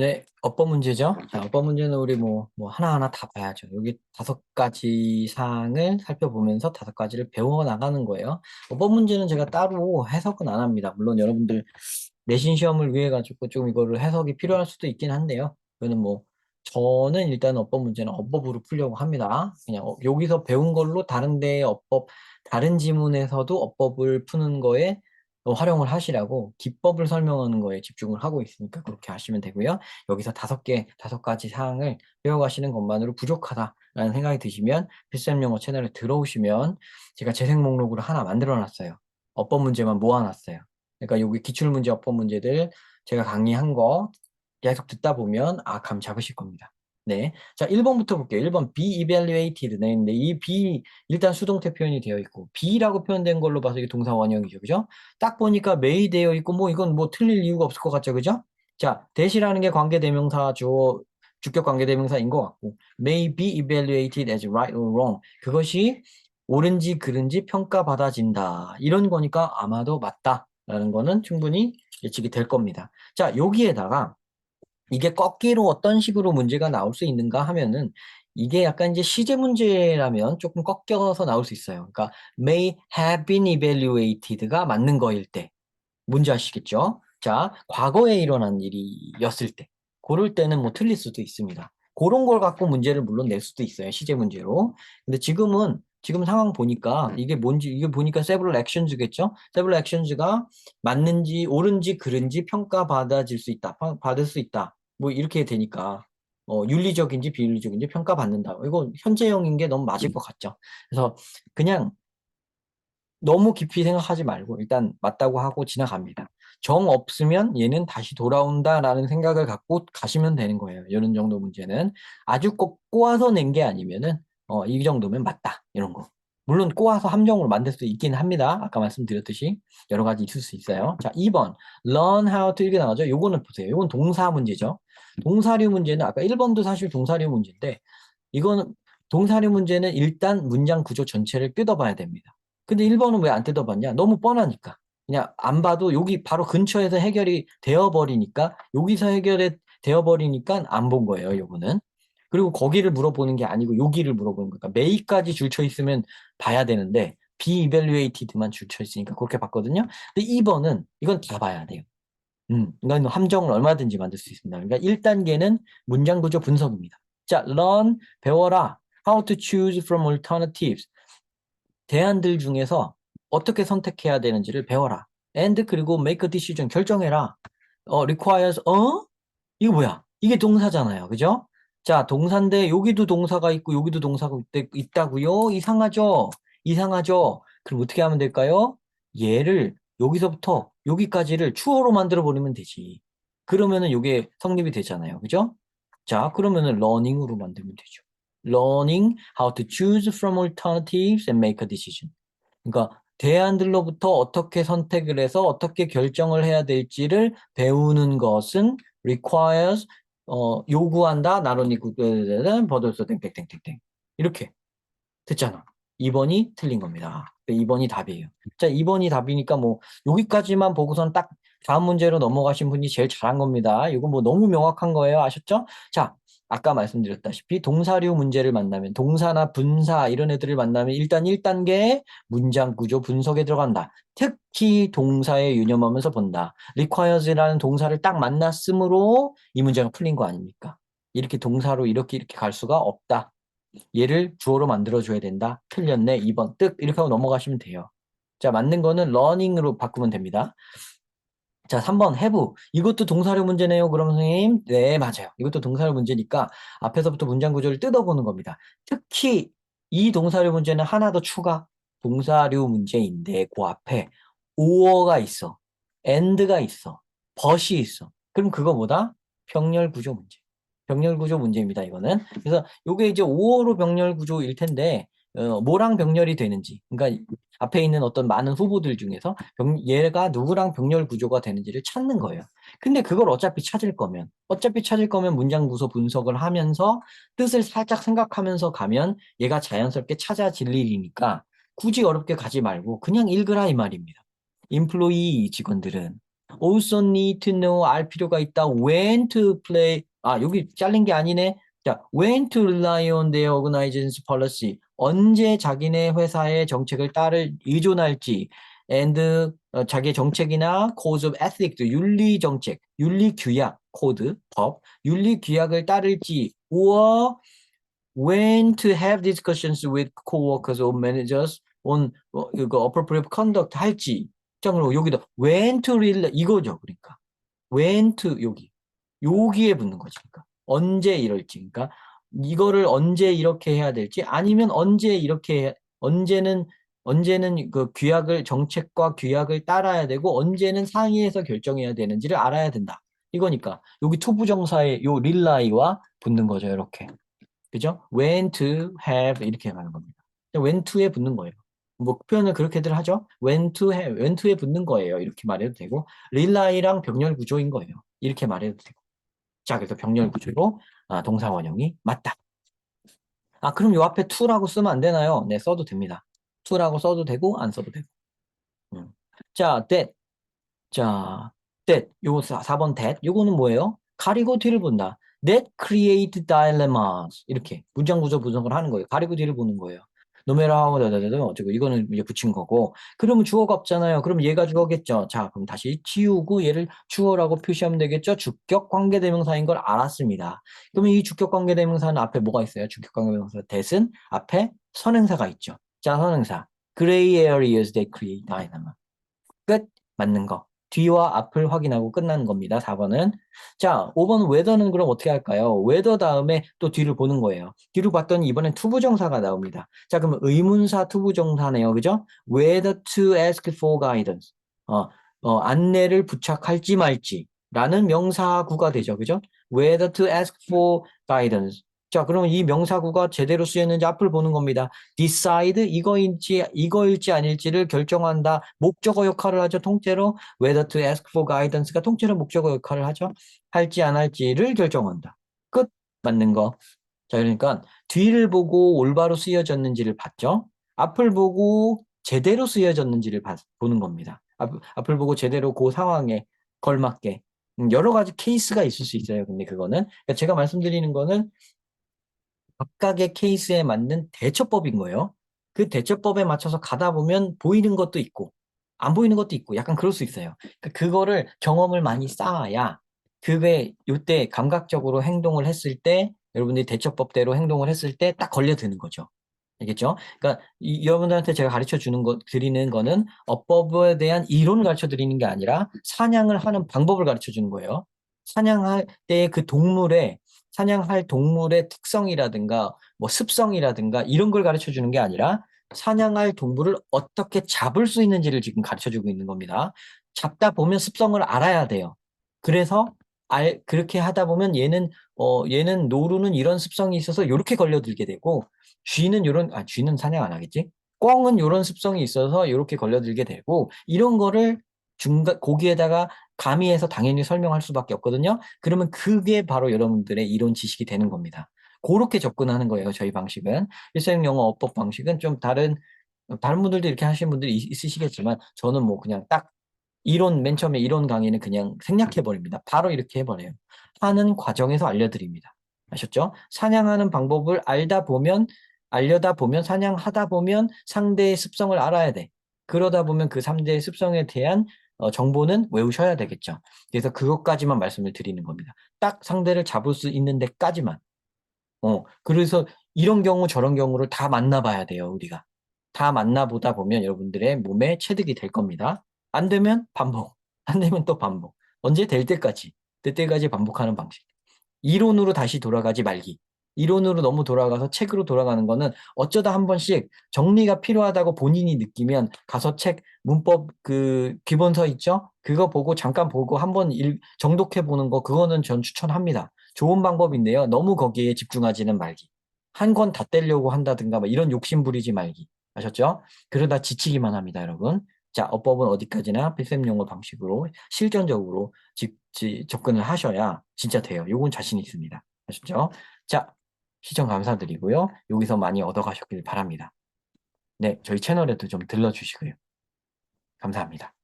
네, 어법 문제죠. 자, 어법 문제는 우리 뭐, 뭐 하나하나 다 봐야죠. 여기 다섯 가지 사항을 살펴보면서 다섯 가지를 배워 나가는 거예요. 어법 문제는 제가 따로 해석은 안 합니다. 물론 여러분들 내신 시험을 위해 가지고 좀 이거를 해석이 필요할 수도 있긴 한데요. 이거는 뭐 저는 일단 어법 문제는 어법으로 풀려고 합니다. 그냥 어- 여기서 배운 걸로 다른 데의 어법, 다른 지문에서도 어법을 푸는 거에 어, 활용을 하시라고 기법을 설명하는 거에 집중을 하고 있으니까 그렇게 하시면 되고요. 여기서 다섯 개, 다섯 가지 사항을 배워가시는 것만으로 부족하다라는 생각이 드시면 필수엠 영어 채널에 들어오시면 제가 재생 목록으로 하나 만들어 놨어요. 어법 문제만 모아놨어요. 그러니까 여기 기출문제, 어법 문제들 제가 강의한 거 계속 듣다 보면 아, 감 잡으실 겁니다. 네. 자, 1번부터 볼게요. 1번 be evaluated. 네, 근데 이 be 일단 수동태 표현이 되어 있고 be라고 표현된 걸로 봐서 이게 동사 원형이죠. 그죠? 딱 보니까 may 되어 있고 뭐 이건 뭐 틀릴 이유가 없을 것 같죠. 그죠? 자, 대시라는 게 관계 대명사 주어 주격 관계 대명사인 것 같고 may be evaluated as right or wrong. 그것이 옳은지 그른지 평가받아진다. 이런 거니까 아마도 맞다라는 거는 충분히 예측이 될 겁니다. 자, 여기에다가 이게 꺾기로 어떤 식으로 문제가 나올 수 있는가 하면은 이게 약간 이제 시제 문제라면 조금 꺾여서 나올 수 있어요. 그러니까 may have been evaluated가 맞는 거일 때 문제 아시겠죠? 자, 과거에 일어난 일이었을 때 그럴 때는 뭐 틀릴 수도 있습니다. 그런 걸 갖고 문제를 물론 낼 수도 있어요. 시제 문제로. 근데 지금은 지금 상황 보니까 이게 뭔지 이게 보니까 several actions겠죠? several actions가 맞는지 옳은지 그른지 평가받아질 수 있다. 평- 받을 수 있다. 뭐 이렇게 되니까 어, 윤리적인지 비윤리적인지 평가받는다. 이거 현재형인 게 너무 맞을 것 같죠. 그래서 그냥 너무 깊이 생각하지 말고 일단 맞다고 하고 지나갑니다. 정 없으면 얘는 다시 돌아온다라는 생각을 갖고 가시면 되는 거예요. 이런 정도 문제는 아주 꼭 꼬아서 낸 게 아니면은 어, 이 정도면 맞다 이런 거. 물론 꼬아서 함정으로 만들 수 있긴 합니다. 아까 말씀드렸듯이 여러 가지 있을 수 있어요. 자, 2번 learn how to 이렇게 나오죠. 요거는 보세요. 요건 동사 문제죠. 동사류 문제는 아까 1번도 사실 동사류 문제인데 이거는 동사류 문제는 일단 문장 구조 전체를 뜯어봐야 됩니다. 근데 1번은 왜 안 뜯어봤냐? 너무 뻔하니까. 그냥 안 봐도 여기 바로 근처에서 해결이 되어버리니까 여기서 해결이 되어버리니까 안 본 거예요. 요거는. 그리고 거기를 물어보는 게 아니고 여기를 물어보는 거니까 메이까지 줄쳐 있으면 봐야 되는데 be evaluated만 줄쳐 있으니까 그렇게 봤거든요. 근데 2번은 이건 다 봐야 돼요. 음, 이건 함정을 얼마든지 만들 수 있습니다. 그러니까 1단계는 문장 구조 분석입니다. 자, learn, 배워라. how to choose from alternatives. 대안들 중에서 어떻게 선택해야 되는지를 배워라. and 그리고 make a decision 결정해라. 어, requires 어? 이거 뭐야? 이게 동사잖아요. 그죠? 자, 동사인데 여기도 동사가 있고 여기도 동사가 있, 있다고요? 이상하죠? 이상하죠? 그럼 어떻게 하면 될까요? 얘를 여기서부터 여기까지를 추어로 만들어 버리면 되지. 그러면은 이게 성립이 되잖아요. 그죠? 자, 그러면은 learning으로 만들면 되죠. learning how to choose from alternatives and make a decision. 그러니까 대안들로부터 어떻게 선택을 해서 어떻게 결정을 해야 될지를 배우는 것은 requires 어, 요구한다 나로니 구대는 버들서 땡땡땡땡땡 이렇게 됐잖아. 2번이 틀린 겁니다. 2번이 답이에요. 자, 2번이 답이니까 뭐 여기까지만 보고선 딱 다음 문제로 넘어가신 분이 제일 잘한 겁니다. 이거 뭐 너무 명확한 거예요. 아셨죠? 자, 아까 말씀드렸다시피 동사류 문제를 만나면 동사나 분사 이런 애들을 만나면 일단 1단계 문장 구조 분석에 들어간다. 특히 동사에 유념하면서 본다. requires라는 동사를 딱 만났으므로 이 문제가 풀린 거 아닙니까? 이렇게 동사로 이렇게 이렇게 갈 수가 없다. 얘를 주어로 만들어줘야 된다. 틀렸네. 2번 뜻 이렇게 하고 넘어가시면 돼요. 자, 맞는 거는 learning으로 바꾸면 됩니다. 자, 3번 have. 이것도 동사류 문제네요. 그럼 선생님. 네, 맞아요. 이것도 동사류 문제니까 앞에서부터 문장 구조를 뜯어보는 겁니다. 특히 이 동사류 문제는 하나 더 추가. 동사류 문제인데 그 앞에 or가 있어. and가 있어. but이 있어. 그럼 그거 뭐다? 병렬 구조 문제. 병렬 구조 문제입니다. 이거는. 그래서 요게 이제 5어로 병렬 구조일 텐데 어, 뭐랑 병렬이 되는지. 그러니까 앞에 있는 어떤 많은 후보들 중에서 병, 얘가 누구랑 병렬 구조가 되는지를 찾는 거예요. 근데 그걸 어차피 찾을 거면 어차피 찾을 거면 문장 구조 분석을 하면서 뜻을 살짝 생각하면서 가면 얘가 자연스럽게 찾아질 일이니까 굳이 어렵게 가지 말고 그냥 읽으라 이 말입니다. 인플로이 직원들은 also need to know 알 필요가 있다. when to play 아 여기 잘린 게 아니네. 자, when to rely on their organization's policy 언제 자기네 회사의 정책을 따를 의존할지 and 어, 자기의 정책이나 code of ethics 윤리 정책, 윤리 규약 코드 법, 윤리 규약을 따를지 or when to have discussions with coworkers or managers on 어, 이거 appropriate conduct 할지 장으로 여기다 when to rely 이거죠 그러니까 when to 여기 여기에 붙는 거지 그러니까 언제 이럴지 그러니까 이거를 언제 이렇게 해야 될지 아니면 언제 이렇게 해- 언제는 언제는 그 규약을 정책과 규약을 따라야 되고 언제는 상의해서 결정해야 되는지를 알아야 된다 이거니까 여기 투부정사의 요 릴라이와 붙는 거죠 이렇게 그죠? when to have 이렇게 가는 겁니다. when to에 붙는 거예요. 뭐 표현을 그렇게들 하죠. when to have, when to에 붙는 거예요. 이렇게 말해도 되고 rely랑 병렬 구조인 거예요. 이렇게 말해도 되고. 자, 그래서 병렬 구조로 아, 동사 원형이 맞다. 아, 그럼 요 앞에 to라고 쓰면 안 되나요? 네, 써도 됩니다. to라고 써도 되고 안 써도 되고. 음. 자, that. 자, that. 요 4, 번 that. 요거는 뭐예요? 가리고 뒤를 본다. that create dilemmas. 이렇게 문장 구조 분석을 하는 거예요. 가리고 뒤를 보는 거예요. No matter how 다다다다 어쩌고 이거는 이제 붙인 거고. 그러면 주어가 없잖아요. 그럼 얘가 주어겠죠. 자, 그럼 다시 지우고 얘를 주어라고 표시하면 되겠죠. 주격 관계대명사인 걸 알았습니다. 그러면 이 주격 관계대명사는 앞에 뭐가 있어요? 주격 관계대명사 that은 앞에 선행사가 있죠. 자, 선행사. gray areas that create dilemma. 끝. 맞는 거. 뒤와 앞을 확인하고 끝나는 겁니다. 4번은. 자, 5번 whether는 그럼 어떻게 할까요? whether 다음에 또 뒤를 보는 거예요. 뒤를 봤더니 이번엔 투부정사가 나옵니다. 자, 그러면 의문사 투부정사네요. 그죠? whether to ask for guidance. 어, 어, 안내를 부착할지 말지. 라는 명사구가 되죠. 그죠? whether to ask for guidance. 자, 그러면 이 명사구가 제대로 쓰였는지 앞을 보는 겁니다. decide 이거일지 이거일지 아닐지를 결정한다. 목적어 역할을 하죠. 통째로 whether to ask for guidance가 통째로 목적어 역할을 하죠. 할지 안 할지를 결정한다. 끝 맞는 거. 자, 그러니까 뒤를 보고 올바로 쓰여졌는지를 봤죠. 앞을 보고 제대로 쓰여졌는지를 봐- 보는 겁니다. 앞, 앞을 보고 제대로 그 상황에 걸맞게 음, 여러 가지 케이스가 있을 수 있어요. 근데 그거는 그러니까 제가 말씀드리는 거는 각각의 케이스에 맞는 대처법인 거예요. 그 대처법에 맞춰서 가다 보면 보이는 것도 있고 안 보이는 것도 있고 약간 그럴 수 있어요. 그거를 경험을 많이 쌓아야 그게 요때 감각적으로 행동을 했을 때 여러분들이 대처법대로 행동을 했을 때 딱 걸려드는 거죠. 알겠죠? 그러니까 이, 여러분들한테 제가 가르쳐 주는 거 드리는 거는 어법에 대한 이론을 가르쳐 드리는 게 아니라 사냥을 하는 방법을 가르쳐 주는 거예요. 사냥할 때그 동물의 사냥할 동물의 특성이라든가 뭐 습성이라든가 이런 걸 가르쳐 주는 게 아니라 사냥할 동물을 어떻게 잡을 수 있는지를 지금 가르쳐 주고 있는 겁니다. 잡다 보면 습성을 알아야 돼요. 그래서 알 그렇게 하다 보면 얘는 어 얘는 노루는 이런 습성이 있어서 요렇게 걸려들게 되고 쥐는 요런 아 쥐는 사냥 안 하겠지? 꿩은 요런 습성이 있어서 요렇게 걸려들게 되고 이런 거를 중간 거기에다가 가미해서 당연히 설명할 수밖에 없거든요. 그러면 그게 바로 여러분들의 이론 지식이 되는 겁니다. 그렇게 접근하는 거예요. 저희 방식은 일상 영어 어법 방식은 좀 다른 다른 분들도 이렇게 하시는 분들이 있- 있으시겠지만 저는 뭐 그냥 딱 이론 맨 처음에 이론 강의는 그냥 생략해 버립니다. 바로 이렇게 해 버려요. 하는 과정에서 알려드립니다. 아셨죠? 사냥하는 방법을 알다 보면 알려다 보면 사냥하다 보면 상대의 습성을 알아야 돼. 그러다 보면 그 상대의 습성에 대한 어, 정보는 외우셔야 되겠죠. 그래서 그것까지만 말씀을 드리는 겁니다. 딱 상대를 잡을 수 있는 데까지만. 어, 그래서 이런 경우 저런 경우를 다 만나봐야 돼요, 우리가. 다 만나보다 보면 여러분들의 몸에 체득이 될 겁니다. 안 되면 반복, 안 되면 또 반복. 언제 될 때까지, 될 때까지 반복하는 방식. 이론으로 다시 돌아가지 말기. 이론으로 너무 돌아가서 책으로 돌아가는 거는 어쩌다 한 번씩 정리가 필요하다고 본인이 느끼면 가서 책 문법 그 기본서 있죠? 그거 보고 잠깐 보고 한번 정독해 보는 거 그거는 전 추천합니다. 좋은 방법인데요. 너무 거기에 집중하지는 말기. 한 권 다 떼려고 한다든가 뭐 이런 욕심 부리지 말기. 아셨죠? 그러다 지치기만 합니다, 여러분. 자, 어법은 어디까지나 필셈 용어 방식으로 실전적으로 지, 지, 접근을 하셔야 진짜 돼요. 요건 자신 있습니다. 아셨죠? 자, 시청 감사드리고요. 여기서 많이 얻어가셨길 바랍니다. 네, 저희 채널에도 좀 들러주시고요. 감사합니다.